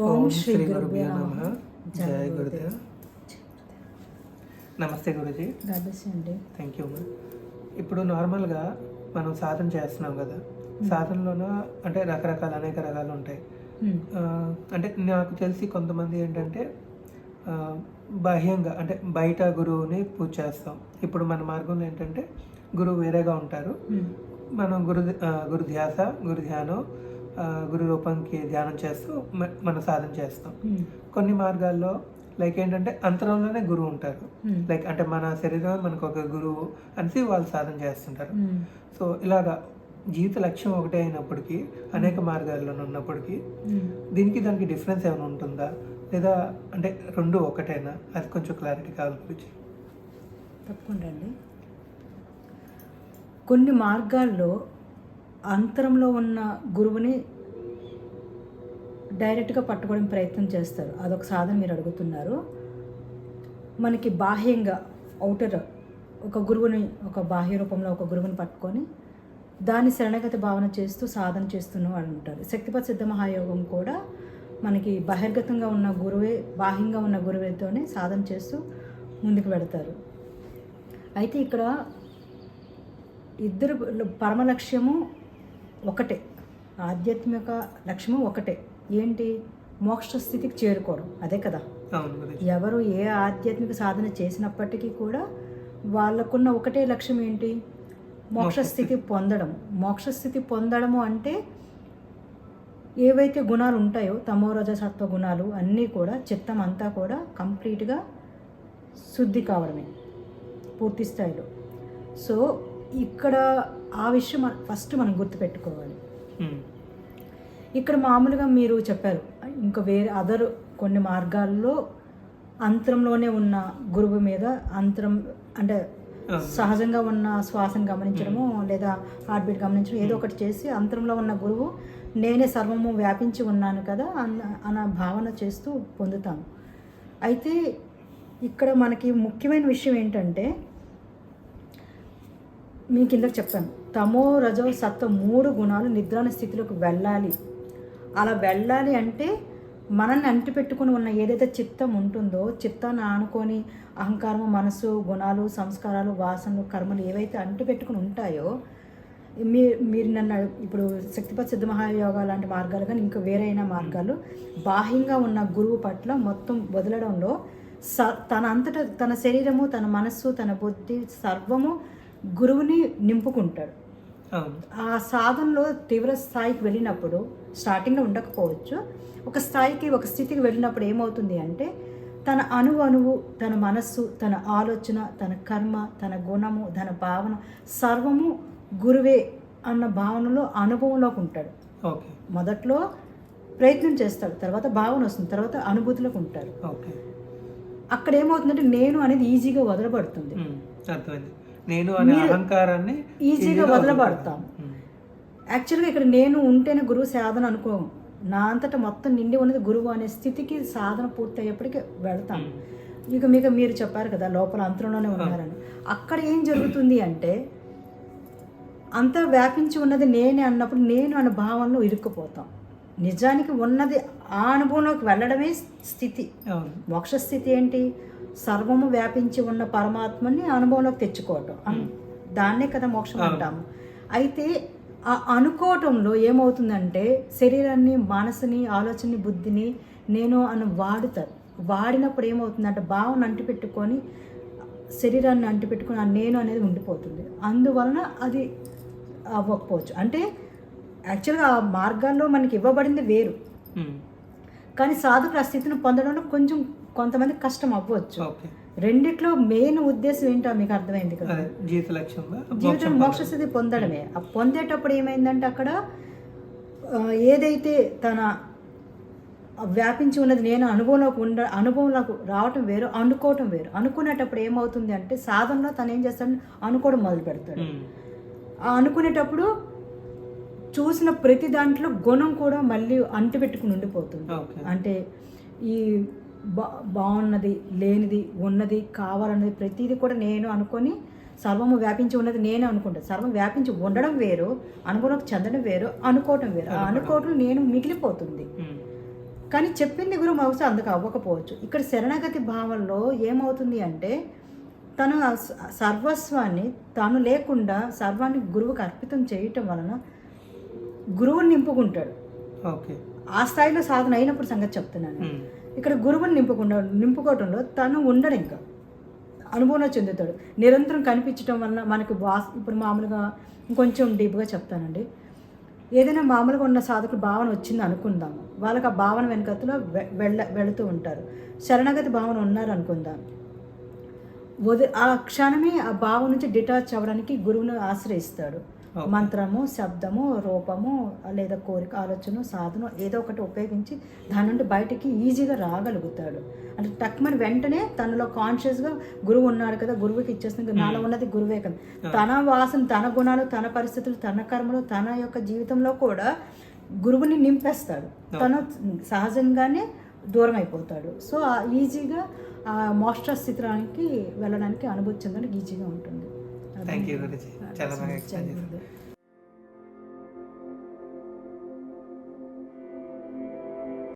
ఓం శ్రీ గురుభ్యో నమ. జయ గురుదేవ్. నమస్తే గురుజీ. అండి. థ్యాంక్ యూ ఇప్పుడు నార్మల్గా మనం సాధన చేస్తున్నాం కదా. సాధనలోన అంటే రకరకాల అనేక రకాలు ఉంటాయి. ఆ, అంటే నాకు తెలిసి కొంతమంది ఏంటంటే బాహ్యంగా అంటే బయట గురువుని పూజ చేస్తాం. ఇప్పుడు మన మార్గంలో ఏంటంటే గురువు వేరేగా ఉంటారు. హ్మ్. మనం గురు గురు ధ్యాస గురు ధ్యానం గురు రూపంకి ధ్యానం చేస్తూ మనం సాధన చేస్తాం. కొన్ని మార్గాల్లో లైక్ ఏంటంటే అంతరంలోనే గురువు ఉంటారు. లైక్ అంటే మన శరీరం మనకు ఒక గురువు అనేసి వాళ్ళు సాధన చేస్తుంటారు. సో ఇలాగా జీవిత లక్ష్యం ఒకటే అయినప్పటికీ అనేక మార్గాల్లో ఉన్నప్పటికీ. దీనికి దానికి డిఫరెన్స్ ఏమైనా ఉంటుందా లేదా అంటే రెండు ఒకటేనా అది కొంచెం క్లారిటీ కావాలి గురించి తప్పకుండా అండి కొన్ని మార్గాల్లో అంతరంలో ఉన్న గురువుని డైరెక్ట్గా పట్టుకోవడం ప్రయత్నం చేస్తారు. అదొక సాధన మీరు అడుగుతున్నారు. మనకి బాహ్యంగా ఔటర్ ఒక గురువుని ఒక బాహ్య రూపంలో ఒక గురువుని పట్టుకొని దాన్ని శరణగతి భావన చేస్తూ సాధన చేస్తున్న వాళ్ళు ఉంటారు. శక్తిపత్ సిద్ధ మహాయోగం కూడా మనకి బహిర్గతంగా ఉన్న గురువే బాహ్యంగా ఉన్న గురువుతోనే సాధన చేస్తూ ముందుకు వెళతారు అయితే ఇక్కడ ఇద్దరు పరమ లక్ష్యము ఒకటే. ఆధ్యాత్మిక లక్ష్యము ఒకటే. ఏంటి? మోక్ష స్థితికి చేరుకోవడం. అదే కదా? ఎవరు ఏ ఆధ్యాత్మిక సాధన చేసినప్పటికీ కూడా వాళ్ళకున్న ఒకటే లక్ష్యం ఏంటి? మోక్ష స్థితి. పొందడం. మోక్ష స్థితి పొందడము అంటే ఏవైతే గుణాలు ఉంటాయో తమో రజ సత్వ గుణాలు అన్నీ కూడా చిత్తం అంతా కూడా కంప్లీట్గా శుద్ధి కావడమే. పూర్తి స్థాయిలో. సో ఇక్కడ ఆ విషయం మన- ఫస్ట్ మనం గుర్తుపెట్టుకోవాలి. ఇక్కడ మామూలుగా మీరు చెప్పారు ఇంకా వేరే అదర్ కొన్ని మార్గాల్లో అంతరంలోనే ఉన్న గురువు మీద అంతరం అంటే. సహజంగా ఉన్న శ్వాసను గమనించడము లేదా హార్ట్ బీట్ గమనించడం ఏదో ఒకటి చేసి అంతరంలో ఉన్న గురువు నేనే సర్వము వ్యాపించి ఉన్నాను కదా అన్న అన్న భావన చేస్తూ పొందుతాము అయితే ఇక్కడ మనకి ముఖ్యమైన విషయం ఏంటంటే మీ కింద చెప్పాను తమో రజో సత్వ మూడు గుణాలు నిద్రాన స్థితిలోకి వెళ్ళాలి. అలా వెళ్ళాలి అంటే మనల్ని అంటిపెట్టుకుని ఉన్న ఏదైతే చిత్తం ఉంటుందో చిత్తాన్ని ఆనుకొని అహంకారము మనసు గుణాలు సంస్కారాలు వాసనలు కర్మలు ఏవైతే అంటిపెట్టుకుని ఉంటాయో మీ మీరు నన్ను ఇప్పుడు శక్తిపత్ సిద్ధ మహాయోగ లాంటి మార్గాలు కానీ ఇంకా వేరైన మార్గాలు బాహ్యంగా ఉన్న గురువు పట్ల మొత్తం వదలడంలో స తన అంతటా తన శరీరము తన మనస్సు తన బుద్ధి సర్వము గురువుని నింపుకుంటాడు. ఆ సాధనలో తీవ్ర స్థాయికి వెళ్ళినప్పుడు స్టార్టింగ్లో ఉండకపోవచ్చు ఒక స్థాయికి ఒక స్థితికి వెళ్ళినప్పుడు ఏమవుతుంది అంటే తన అణువు అణువు తన మనస్సు తన ఆలోచన తన కర్మ తన గుణము తన భావన సర్వము గురువే అన్న భావనలో అనుభవంలోకి ఉంటాడు. ఓకే. మొదట్లో ప్రయత్నం చేస్తాడు తర్వాత భావన వస్తుంది తర్వాత అనుభూతిలోకి ఉంటారు ఓకే. అక్కడ ఏమవుతుందంటే నేను అనేది ఈజీగా వదలబడుతుంది. నేను అనే అహంకారాన్ని ఈజీగా వదలబడతాం. యాక్చువల్గా ఇక్కడ నేను ఉంటేనే గురువు సాధన అనుకో నా అంతటా మొత్తం నిండి ఉన్నది గురువు అనే స్థితికి సాధన పూర్తి అయ్యేప్పటికి వెళ్తాం ఇక మీకు మీరు చెప్పారు కదా లోపల అంతరంలోనే ఉన్నారని. అక్కడ ఏం జరుగుతుంది అంటే అంతా వ్యాపించి ఉన్నది నేనే అన్నప్పుడు నేను అనే భావనలో ఇరుక్కుపోతాం. నిజానికి ఉన్నది ఆ అనుభవంలోకి వెళ్ళడమే స్థితి. మోక్ష స్థితి ఏంటి? సర్వము వ్యాపించి ఉన్న పరమాత్మని అనుభవంలోకి తెచ్చుకోవటం. దాన్నే కదా మోక్షం అంటాము. అయితే ఆ అనుకోవటంలో ఏమవుతుందంటే శరీరాన్ని మనసుని ఆలోచనని బుద్ధిని నేను అని వాడుతారు వాడినప్పుడు ఏమవుతుందంటే భావన అంటిపెట్టుకొని శరీరాన్ని అంటిపెట్టుకొని ఆ నేను అనేది ఉండిపోతుంది. అందువలన అది అవ్వకపోవచ్చు. అంటే యాక్చువల్గా ఆ మార్గాల్లో మనకి ఇవ్వబడింది వేరు. కానీ సాధకులు ఆ స్థితిని పొందడంలో కొంచెం కొంతమంది కష్టం అవ్వచ్చు. రెండిట్లో మెయిన్ ఉద్దేశం ఏంటో మీకు అర్థమైంది కదా? జీవిత లక్ష్యంగా జీవితం మోక్ష స్థితి పొందడమే. ఆ పొందేటప్పుడు ఏమైందంటే అక్కడ ఏదైతే తన వ్యాపించి ఉన్నది నేను అనుభవంలోకి ఉండ అనుభవంలోకి రావటం వేరు అనుకోవటం వేరు. అనుకునేటప్పుడు ఏమవుతుంది అంటే సాధనలో తను ఏం చేస్తాడు? అనుకోవడం మొదలు పెడతాడు. అనుకునేటప్పుడు చూసిన ప్రతి దాంట్లో గుణం కూడా మళ్ళీ అంటిపెట్టుకుని ఉండిపోతుంది. అంటే ఈ బా బాగున్నది లేనిది ఉన్నది కావాలన్నది ప్రతిదీ కూడా నేను అనుకొని సర్వము వ్యాపించి ఉన్నది నేనే అనుకుంటాను సర్వం వ్యాపించి ఉండడం వేరు అనుభవంలోకి చెందడం వేరు అనుకోవటం వేరు. ఆ అనుకోవటం నేను మిగిలిపోతుంది. కానీ చెప్పింది గురువు బహుశా అందుకు అవ్వకపోవచ్చు. ఇక్కడ శరణగతి భావంలో ఏమవుతుంది అంటే తను సర్వస్వాన్ని తాను లేకుండా సర్వాన్ని గురువుకు అర్పితం చేయటం వలన గురువుని నింపుకుంటాడు. ఓకే. ఆ స్థాయిలో సాధన అయినప్పుడు సంగతి చెప్తున్నాను. ఇక్కడ గురువుని నింపుకుండా నింపుకోవటంలో తను ఉండడు ఇంకా. అనుభవం చెందుతాడు. నిరంతరం కనిపించడం వలన మనకు వాస్ ఇప్పుడు మామూలుగా ఇంకొంచెం డీప్గా చెప్తానండి. ఏదైనా మామూలుగా ఉన్న సాధకుడు భావన వచ్చింది అనుకుందాము వాళ్ళకి ఆ భావన వెనకతలో వె- వెళ్ళ వెళుతూ ఉంటారు. శరణగతి భావన ఉన్నారు అనుకుందాం వది ఆ క్షణమే ఆ భావం నుంచి డిటాచ్ అవ్వడానికి గురువును ఆశ్రయిస్తాడు. మంత్రము శబ్దము రూపము లేదా కోరిక ఆలోచన సాధన ఏదో ఒకటి ఉపయోగించి దాని నుండి బయటికి ఈజీగా రాగలుగుతాడు. అంటే టక్మని వెంటనే తనలో కాన్షియస్గా గురువు ఉన్నాడు కదా గురువుకి ఇచ్చేస్తుంది నాలో ఉన్నది గురువే కదా. తన వాసన తన గుణాలు తన పరిస్థితులు తన కర్మలు తన యొక్క జీవితంలో కూడా గురువుని నింపేస్తాడు. తను సహజంగానే దూరం అయిపోతాడు సో ఆ ఈజీగా ఆ మోక్ష స్థితికి వెళ్ళడానికి అనుభూతి చెందడానికి ఈజీగా ఉంటుంది. థ్యాంక్ యూ గురుజీ చాలా బాగా ఎక్స్ప్లెయిన్ చేశారు చేశారు